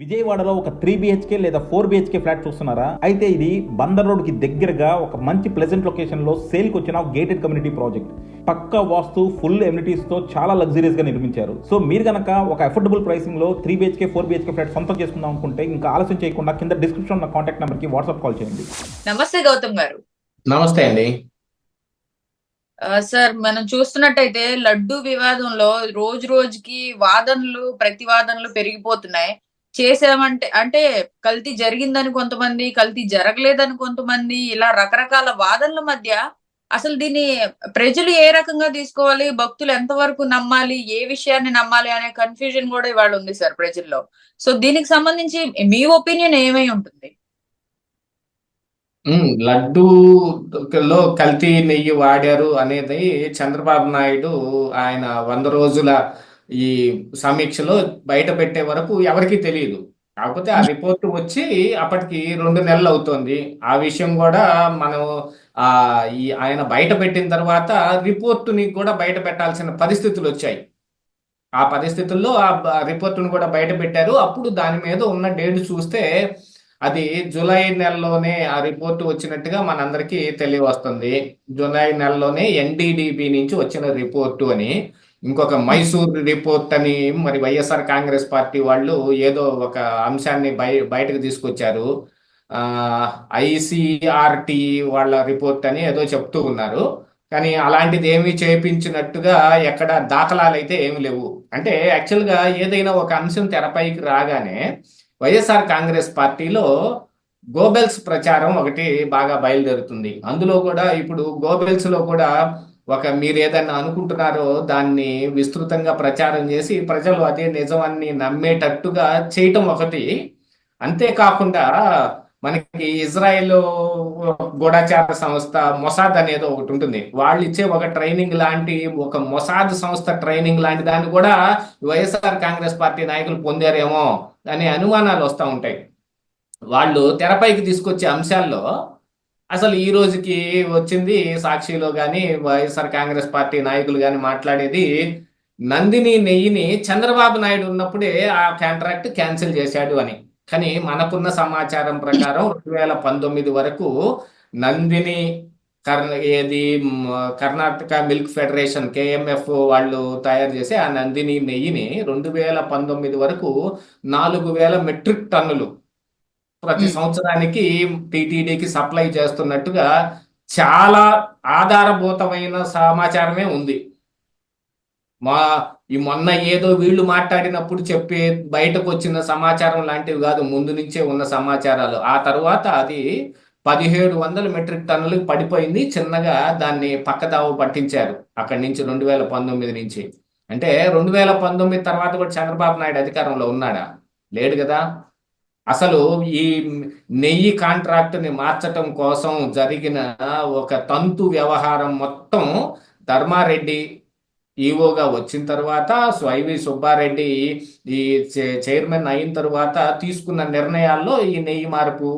విజయవాడలో ఒక three BHK లేదా ఫోర్ బిహెచ్కే ఫ్లాట్ చూస్తున్నారా? అయితే ఇది బందర్ రోడ్కి దగ్గరగా ఒక మంచి ప్లెజెంట్ లొకేషన్లో సేల్కి వచ్చిన గేటెడ్ కమ్యూనిటీ ప్రాజెక్ట్ పక్కా వాస్తు ఫుల్ ఎమ్యూనిటీస్తో చాలా లగ్జరీస్గా నిర్మించారు. సో మీరు గనక ఒక affordable ప్రైసింగ్లో three BHK four BHK flat సొంతం చేసుకుందాం అనుకుంటే ఇంకా ఆలస్యం చేయకుండా కింద డిస్క్రిప్షన్ ఉన్న కాంటాక్ట్ నెంబర్కి వాట్సాప్ కాల్ చేయండి. నమస్తే గౌతమ్ గారు. నమస్తే అండి. సార్ మనం చూస్తున్నట్టయితే లడ్డు వివాదంలో రోజు రోజుకి వాదనలు ప్రతివాదనలు పెరిగిపోతున్నాయి. చేసామంటే అంటే కల్తీ జరిగిందని కొంతమంది కల్తీ జరగలేదని కొంతమంది ఇలా రకరకాల వాదనల మధ్య అసలు దీన్ని ప్రజలు ఏ రకంగా తీసుకోవాలి భక్తులు ఎంతవరకు నమ్మాలి ఏ విషయాన్ని నమ్మాలి అనే కన్ఫ్యూజన్ కూడా ఇవాళ ఉంది సార్ ప్రజల్లో. సో దీనికి సంబంధించి మీ ఒపీనియన్ ఏమై ఉంటుంది? లడ్డు లడ్డూలో కల్తీ నెయ్యి వాడారు అనేది చంద్రబాబు నాయుడు ఆయన వంద రోజుల ఈ సమీక్షలో బయట పెట్టే వరకు ఎవరికీ తెలియదు. కాకపోతే ఆ రిపోర్ట్ వచ్చి అప్పటికి రెండు నెలలు అవుతుంది. ఆ విషయం కూడా మనం ఆ ఈ ఆయన బయట పెట్టిన తర్వాత రిపోర్టుని కూడా బయట పెట్టాల్సిన పరిస్థితులు వచ్చాయి. ఆ పరిస్థితుల్లో ఆ రిపోర్టును కూడా బయట పెట్టారు. అప్పుడు దాని మీద ఉన్న డేట్ చూస్తే అది జూలై నెలలోనే ఆ రిపోర్ట్ వచ్చినట్టుగా మనందరికీ తెలియవస్తుంది. జూలై నెలలోనే ఎన్డీడీబీ నుంచి వచ్చిన రిపోర్టు అని. ఇంకొక మైసూర్ రిపోర్ట్ అని మరి వైఎస్ఆర్ కాంగ్రెస్ పార్టీ వాళ్ళు ఏదో ఒక అంశాన్ని బయ బయటకు తీసుకొచ్చారు. ఐసిఆర్టి వాళ్ళ రిపోర్ట్ అని ఏదో చెప్తూ ఉన్నారు. కానీ అలాంటిది ఏమీ చేయించినట్టుగా ఎక్కడ దాఖలాలు అయితే ఏమి లేవు. అంటే యాక్చువల్గా ఏదైనా ఒక అంశం తెరపైకి రాగానే వైఎస్ఆర్ కాంగ్రెస్ పార్టీలో గోబెల్స్ ప్రచారం ఒకటి బాగా బయలుదేరుతుంది. అందులో కూడా ఇప్పుడు గోబెల్స్లో కూడా ఒక మీరు ఏదైనా అనుకుంటున్నారో దాన్ని విస్తృతంగా ప్రచారం చేసి ప్రజలు అదే నిజమని నమ్మేటట్టుగా చేయటం ఒకటి. అంతేకాకుండా మనకి ఇజ్రాయెల్ గూఢచార సంస్థ మొసాద్ అనేది ఒకటి ఉంటుంది. వాళ్ళు ఇచ్చే ఒక ట్రైనింగ్ లాంటి ఒక మొసాద్ సంస్థ ట్రైనింగ్ లాంటి దాన్ని కూడా వైఎస్ఆర్ కాంగ్రెస్ పార్టీ నాయకులు పొందారేమో అనే అనుమానాలు వస్తూ ఉంటాయి. వాళ్ళు తెరపైకి తీసుకొచ్చే అంశాల్లో అసలు ఈ రోజుకి వచ్చింది సాక్షిలో కానీ వైఎస్ఆర్ కాంగ్రెస్ పార్టీ నాయకులు కానీ మాట్లాడేది నందిని నెయ్యిని చంద్రబాబు నాయుడు ఉన్నప్పుడే ఆ కాంట్రాక్ట్ క్యాన్సిల్ చేశాడు అని. కానీ మనకున్న సమాచారం ప్రకారం రెండు వేల పంతొమ్మిది వరకు నందిని కర్ణ ఏది కర్ణాటక మిల్క్ ఫెడరేషన్ కేఎంఎఫ్ వాళ్ళు తయారు చేసే ఆ నందిని నెయ్యిని రెండు వేల పంతొమ్మిది వరకు నాలుగు వేల మెట్రిక్ టన్నులు ప్రతి. సంవత్సరానికి టిటిడికి సప్లై చేస్తున్నట్టుగా చాలా ఆధారభూతమైన సమాచారమే ఉంది. మా ఈ మొన్న ఏదో వీళ్ళు మాట్లాడినప్పుడు చెప్పే బయటకు వచ్చిన సమాచారం లాంటివి కాదు ముందు నుంచే ఉన్న సమాచారాలు. ఆ తర్వాత అది పదిహేడు వందల మెట్రిక్ టన్నులకు పడిపోయింది చిన్నగా దాన్ని పక్కదావ పట్టించారు అక్కడి నుంచి రెండు వేల పంతొమ్మిది నుంచి. అంటే రెండు వేల పంతొమ్మిది తర్వాత కూడా చంద్రబాబు నాయుడు అధికారంలో ఉన్నాడా? లేడు కదా? అసలు ఈ నెయ్యి కాంట్రాక్ట్ని మార్చటం కోసం జరిగిన ఒక తంతు వ్యవహారం మొత్తం ధర్మారెడ్డి ఈవోగా వచ్చిన తర్వాత స్వైవి సుబ్బారెడ్డి ఈ చైర్మన్ అయిన తర్వాత తీసుకున్న నిర్ణయాల్లో ఈ నెయ్యి మార్పు.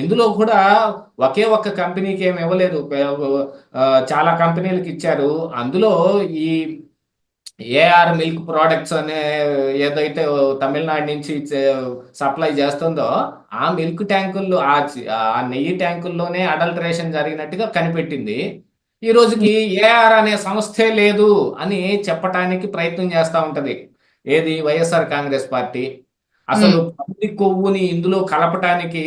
ఇందులో కూడా ఒకే ఒక్క కంపెనీకి ఏమి ఇవ్వలేదు. చాలా కంపెనీలకు ఇచ్చారు. అందులో ఈ ఏఆర్ మిల్క్ ప్రోడక్ట్స్ అనే ఏదైతే తమిళనాడు నుంచి సప్లై చేస్తుందో ఆ మిల్క్ ట్యాంకుల్లో ఆ నెయ్యి ట్యాంకుల్లోనే అడల్టరేషన్ జరిగినట్టుగా కనిపెట్టింది. ఈ రోజుకి ఏఆర్ అనే సంస్థే లేదు అని చెప్పటానికి ప్రయత్నం చేస్తా ఉంటది. ఏది వైఎస్ఆర్ కాంగ్రెస్ పార్టీ? అసలు పంది కొవ్వుని ఇందులో కలపటానికి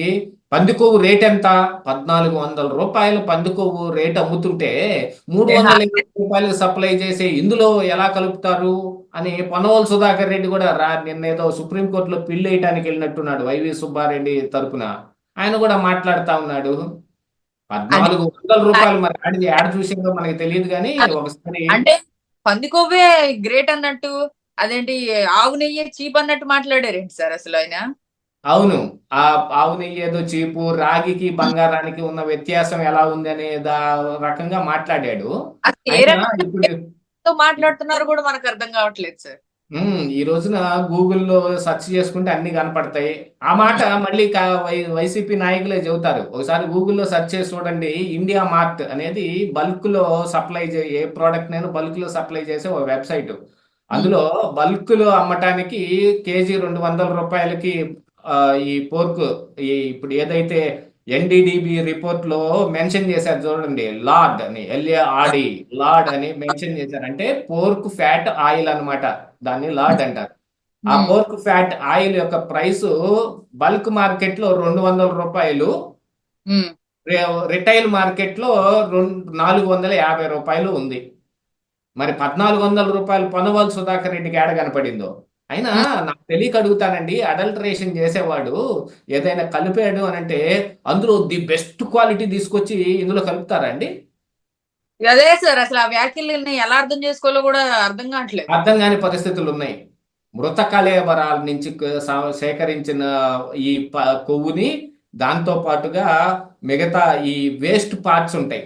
పంది కొవ్వు రేట్ ఎంత? పద్నాలుగు వందల రూపాయలు పంది కొవ్వు రేట్ అమ్ముతుంటే మూడు వందల ఇరవై రూపాయలకు సప్లై చేసే ఇందులో ఎలా కలుపుతారు? అని పొన్నవోలు సుధాకర్ రెడ్డి కూడా రా నిన్న ఏదో సుప్రీంకోర్టులో పిల్లి వేయటానికి వెళ్ళినట్టున్నాడు వైవి సుబ్బారెడ్డి తరపున. ఆయన కూడా మాట్లాడుతా ఉన్నాడు. పద్నాలుగు వందల రూపాయలు మరి ఆడిది యాడ్ చూసిందో మనకి తెలియదు కానీ ఒకసారి అంటే పందికొవ్వే గ్రేట్ అన్నట్టు అదేంటి ఆవు నెయ్యి చీప్ అన్నట్టు మాట్లాడారేంటి సార్ అసలు ఆయన? అవును. ఆ ఆవు నెయ్యి ఏదో చీపు రాగికి బంగారానికి ఉన్న వ్యత్యాసం ఎలా ఉంది అనే రకంగా మాట్లాడాడు. మాట్లాడుతున్నారో కూడా మనకు అర్థం కావట్లేదు సార్. ఈ రోజున గూగుల్లో సెర్చ్ చేసుకుంటే అన్ని కనపడతాయి. ఆ మాట మళ్ళీ వైసీపీ నాయకులే చెబుతారు. ఒకసారి గూగుల్లో సెర్చ్ చేసి చూడండి ఇండియా మార్ట్ అనేది బల్క్లో సప్లై చే ఏ ప్రోడక్ట్ నేను బల్క్లో సప్లై చేసే ఒక వెబ్సైట్. అందులో బల్క్లో అమ్మటానికి కేజీ రెండు వందల రూపాయలకి ఈ పోర్క్ ఈ ఇప్పుడు ఏదైతే ఎన్డిడిబి రిపోర్ట్లో మెన్షన్ చేశారు చూడండి లార్డ్ అని ఎల్ఏఆర్డి లార్డ్ అని మెన్షన్ చేశారు అంటే పోర్క్ ఫ్యాట్ ఆయిల్ అన్నమాట. దాన్ని లార్డ్ అంటారు. ఆ. పోర్క్ ఫ్యాట్ ఆయిల్ యొక్క ప్రైస్ బల్క్ మార్కెట్లో రెండు వందల రూపాయలు రిటైల్ మార్కెట్లో రెండు నాలుగు వందల యాభై రూపాయలు ఉంది. మరి పద్నాలుగు వందల రూపాయలు పొనవల్ సుధాకర్ రెడ్డికి ఏడ కనపడిందో? అయినా నాకు తెలియక అడుగుతానండి అడల్టరేషన్ చేసేవాడు ఏదైనా కలిపాడు అని అంటే అందులో ది బెస్ట్ క్వాలిటీ తీసుకొచ్చి ఇందులో కలుపుతారా అండి? అదే సార్ అసలు ఆ వ్యాఖ్యల్ని ఎలా అర్థం చేసుకోవాలో కూడా అర్థం కావట్లేదు. అర్థం కాని పరిస్థితులు ఉన్నాయి. మృత కళేబరాల నుంచి సేకరించిన ఈ కొవ్వుని దాంతో పాటుగా మిగతా ఈ వేస్ట్ పార్ట్స్ ఉంటాయి.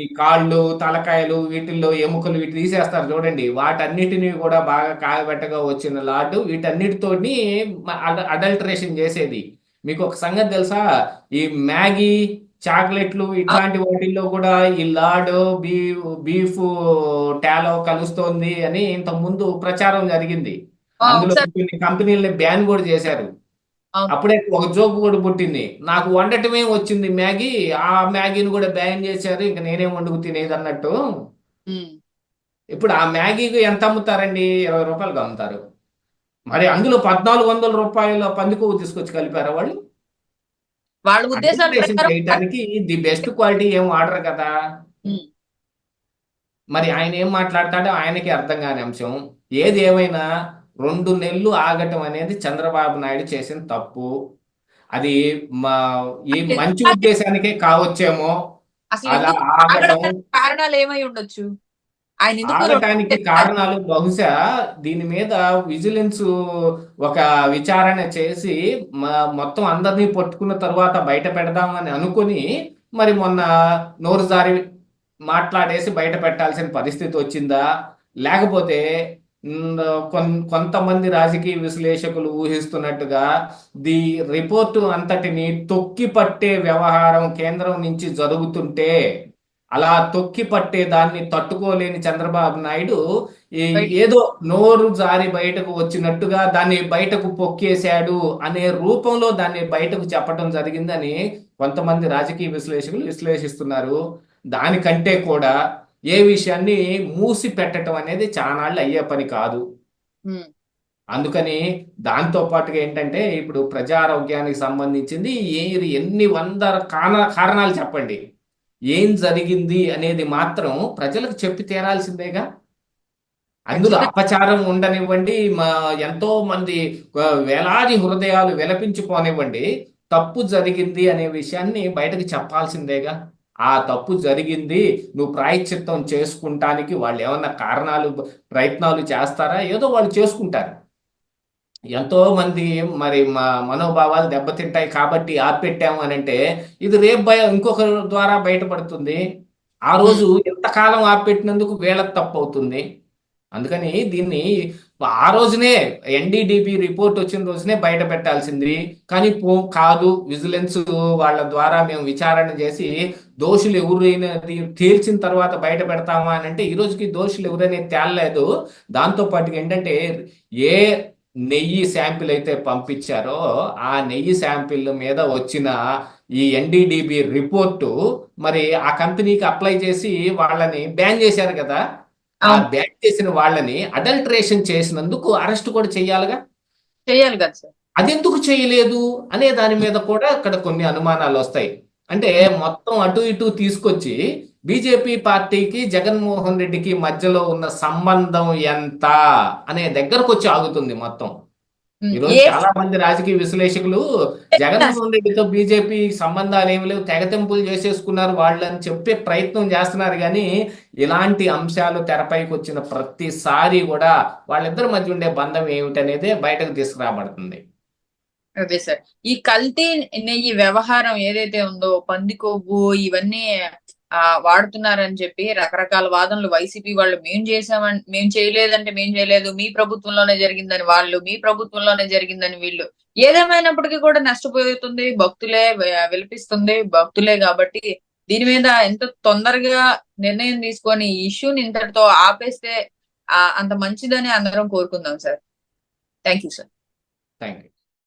ఈ కాళ్ళు తలకాయలు వీటిల్లో ఎముకలు వీటి తీసేస్తారు చూడండి. వాటన్నిటిని కూడా బాగా కాగబెట్టగా వచ్చిన లార్డు వీటన్నిటితోని అడల్టరేషన్ చేసేది. మీకు ఒక సంగతి తెలుసా? ఈ మ్యాగీ చాక్లెట్లు ఇట్లాంటి వాటిల్లో కూడా ఈ లార్డ్ బీ బీఫ్ టాలో కలుస్తోంది అని ఇంత ముందు ప్రచారం జరిగింది. అందులో కొన్ని కంపెనీలని బ్యాన్ కూడా చేశారు. అప్పుడే ఒక జోక్ కూడా పుట్టింది. నాకు వండటమే వచ్చింది మ్యాగీ. ఆ మ్యాగీని కూడా బ్యాన్ చేశారు. ఇంకా నేనేం వండుకు తినేది అన్నట్టు. ఇప్పుడు ఆ మ్యాగీకి ఎంత అమ్ముతారండి? ఇరవై రూపాయలకు అమ్ముతారు. మరి అందులో పద్నాలుగు వందల రూపాయల పంది కొవ్వు తీసుకొచ్చి కలిపారా వాళ్ళు? వాళ్ళ ప్రకారం చేయడానికి ది బెస్ట్ క్వాలిటీ ఏం వాడరు కదా. మరి ఆయన ఏం మాట్లాడతాడో ఆయనకి అర్థం కాని అంశం. ఏది ఏమైనా రెండు నెలలు ఆగటం అనేది చంద్రబాబు నాయుడు చేసిన తప్పు. అది మా ఈ మంచి ఉద్దేశానికే కావచ్చేమో. అలా ఆగటం. కారణాలు ఏమై ఉండొచ్చు? ఆగటానికి కారణాలు బహుశా దీని మీద విజిలెన్స్ ఒక విచారణ చేసి మొత్తం అందరినీ పట్టుకున్న తర్వాత బయట పెడదామని అనుకుని మరి మొన్న నోరు జారి మాట్లాడేసి బయట పెట్టాల్సిన పరిస్థితి వచ్చిందా? లేకపోతే కొంతమంది రాజకీయ విశ్లేషకులు ఊహిస్తున్నట్టుగా ది రిపోర్టు అంతటిని తొక్కి పట్టే వ్యవహారం కేంద్రం నుంచి జరుగుతుంటే అలా తొక్కి పట్టే దాన్ని తట్టుకోలేని చంద్రబాబు నాయుడు ఏదో నోరు జారి బయటకు వచ్చినట్టుగా దాన్ని బయటకు పొక్కేశాడు అనే రూపంలో దాన్ని బయటకు చెప్పడం జరిగిందని కొంతమంది రాజకీయ విశ్లేషకులు విశ్లేషిస్తున్నారు. దానికంటే కూడా ఏ విషయాన్ని మూసి పెట్టడం అనేది చానాళ్ళు అయ్యే పని కాదు. అందుకని దాంతో పాటుగా ఏంటంటే ఇప్పుడు ప్రజారోగ్యానికి సంబంధించింది ఏ ఎన్ని వందల కాన కారణాలు చెప్పండి. ఏం జరిగింది అనేది మాత్రం ప్రజలకు చెప్పి తీరాల్సిందేగా. అందులో అపచారం ఉండనివ్వండి మా ఎంతో మంది వేలాది హృదయాలు విలపించుకోనివ్వండి తప్పు జరిగింది అనే విషయాన్ని బయటకు చెప్పాల్సిందేగా. ఆ తప్పు జరిగింది నువ్వు ప్రాయశ్చిత్తం చేసుకుంటానికి వాళ్ళు ఏమన్నా కారణాలు ప్రయత్నాలు చేస్తారా? ఏదో వాళ్ళు చేసుకుంటారు. ఎంతో మంది మరి మా మనోభావాలు దెబ్బతింటాయి కాబట్టి ఆపెట్టాము అని అంటే ఇది రేపు భయం ఇంకొక ద్వారా బయటపడుతుంది. ఆ రోజు ఎంతకాలం ఆపెట్టినందుకు వేళ తప్పు అవుతుంది అందుకని దీన్ని ఆ రోజునే ఎన్డీడీపీ రిపోర్ట్ వచ్చిన రోజునే బయట పెట్టాల్సింది. కానీ పో కాదు విజిలెన్స్ వాళ్ళ ద్వారా మేము విచారణ చేసి దోషులు ఎవరైనా తేల్చిన తర్వాత బయట పెడతామా అని అంటే ఈ రోజుకి దోషులు ఎవరైనా తేలలేదు. దాంతో పాటు ఏంటంటే ఏ నెయ్యి శాంపిల్ అయితే పంపించారో ఆ నెయ్యి శాంపిల్ మీద వచ్చిన ఈ ఎన్డీడీబీ రిపోర్టు మరి ఆ కంపెనీకి అప్లై చేసి వాళ్ళని బ్యాన్ చేశారు కదా. ఆ. బ్యాన్ చేసిన వాళ్ళని అడల్టరేషన్ చేసినందుకు అరెస్ట్ కూడా చేయాలిగా? చేయాలి కదా సార్. అదెందుకు చేయలేదు అనే దాని మీద కూడా అక్కడ కొన్ని అనుమానాలు వస్తాయి. అంటే మొత్తం అటు ఇటు తీసుకొచ్చి బీజేపీ పార్టీకి జగన్మోహన్ రెడ్డికి మధ్యలో ఉన్న సంబంధం ఎంత అనే దగ్గరకు వచ్చి ఆగుతుంది మొత్తం. ఈరోజు చాలా మంది రాజకీయ విశ్లేషకులు జగన్మోహన్ రెడ్డితో బీజేపీ సంబంధాలు ఏమి లేవు తెగతెంపులు చేసేసుకున్నారు వాళ్ళు అని చెప్పే ప్రయత్నం చేస్తున్నారు. కానీ ఇలాంటి అంశాలు తెరపైకి వచ్చిన ప్రతిసారి కూడా వాళ్ళిద్దరి మధ్య ఉండే బంధం ఏమిటనేదే బయటకు తీసుకురాబడుతుంది. అదే సార్. ఈ కల్తీ నెయ్యి వ్యవహారం ఏదైతే ఉందో పంది కొవ్వు ఇవన్నీ ఆ వాడుతున్నారని చెప్పి రకరకాల వాదనలు వైసీపీ వాళ్ళు మేం చేసామని మేం చేయలేదంటే మేం చేయలేదు మీ ప్రభుత్వంలోనే జరిగిందని వాళ్ళు మీ ప్రభుత్వంలోనే జరిగిందని వీళ్ళు. ఏదేమైనప్పటికీ కూడా నష్టపోతుంది భక్తులే విలపిస్తుంది భక్తులే కాబట్టి దీని మీద ఎంత తొందరగా నిర్ణయం తీసుకొని ఈ ఇష్యూని ఇంతటితో ఆపేస్తే అంత మంచిదని అందరం కోరుకుందాం sir. Thank you sir. Thank you